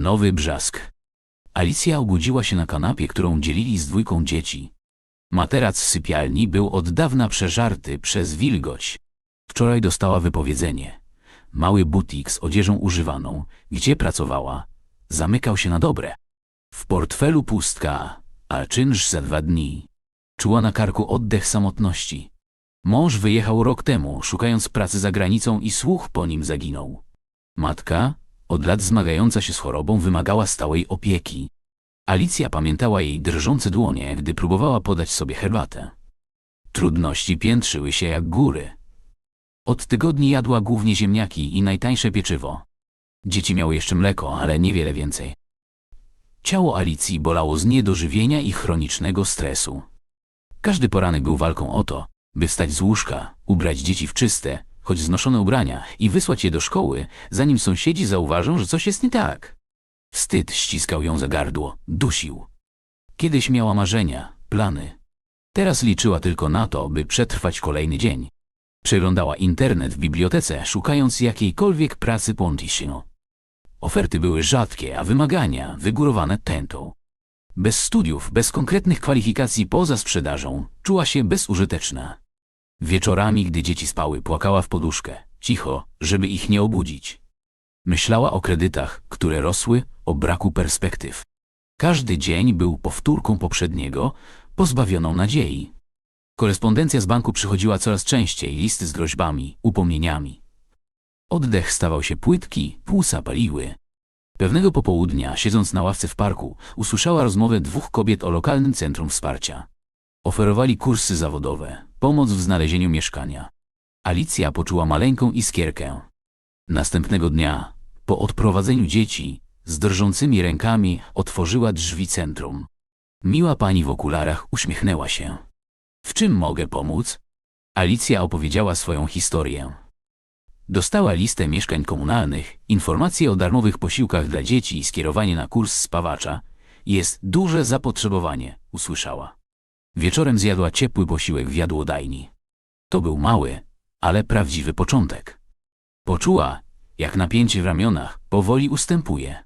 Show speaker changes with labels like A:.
A: Nowy brzask. Alicja obudziła się na kanapie, którą dzielili z dwójką dzieci. Materac w sypialni był od dawna przeżarty przez wilgoć. Wczoraj dostała wypowiedzenie. Mały butik z odzieżą używaną, gdzie pracowała, zamykał się na dobre. W portfelu pustka, a czynsz za dwa dni. Czuła na karku oddech samotności. Mąż wyjechał rok temu, szukając pracy za granicą i słuch po nim zaginął. Matka, od lat zmagająca się z chorobą, wymagała stałej opieki. Alicja pamiętała jej drżące dłonie, gdy próbowała podać sobie herbatę. Trudności piętrzyły się jak góry. Od tygodni jadła głównie ziemniaki i najtańsze pieczywo. Dzieci miały jeszcze mleko, ale niewiele więcej. Ciało Alicji bolało z niedożywienia i chronicznego stresu. Każdy poranek był walką o to, by wstać z łóżka, ubrać dzieci w czyste, choć znoszone ubrania i wysłać je do szkoły, zanim sąsiedzi zauważą, że coś jest nie tak. Wstyd ściskał ją za gardło, dusił. Kiedyś miała marzenia, plany. Teraz liczyła tylko na to, by przetrwać kolejny dzień. Przeglądała internet w bibliotece, szukając jakiejkolwiek pracy po Ontisiono. Oferty były rzadkie, a wymagania wygórowane tętą. Bez studiów, bez konkretnych kwalifikacji poza sprzedażą, czuła się bezużyteczna. Wieczorami, gdy dzieci spały, płakała w poduszkę, cicho, żeby ich nie obudzić. Myślała o kredytach, które rosły, o braku perspektyw. Każdy dzień był powtórką poprzedniego, pozbawioną nadziei. Korespondencja z banku przychodziła coraz częściej, listy z groźbami, upomnieniami. Oddech stawał się płytki, płuca paliły. Pewnego popołudnia, siedząc na ławce w parku, usłyszała rozmowę dwóch kobiet o lokalnym centrum wsparcia. Oferowali kursy zawodowe, pomoc w znalezieniu mieszkania. Alicja poczuła maleńką iskierkę. Następnego dnia, po odprowadzeniu dzieci, z drżącymi rękami otworzyła drzwi centrum. Miła pani w okularach uśmiechnęła się. W czym mogę pomóc? Alicja opowiedziała swoją historię. Dostała listę mieszkań komunalnych, informacje o darmowych posiłkach dla dzieci i skierowanie na kurs spawacza. Jest duże zapotrzebowanie, usłyszała. Wieczorem zjadła ciepły posiłek w jadłodajni. To był mały, ale prawdziwy początek. Poczuła, jak napięcie w ramionach powoli ustępuje.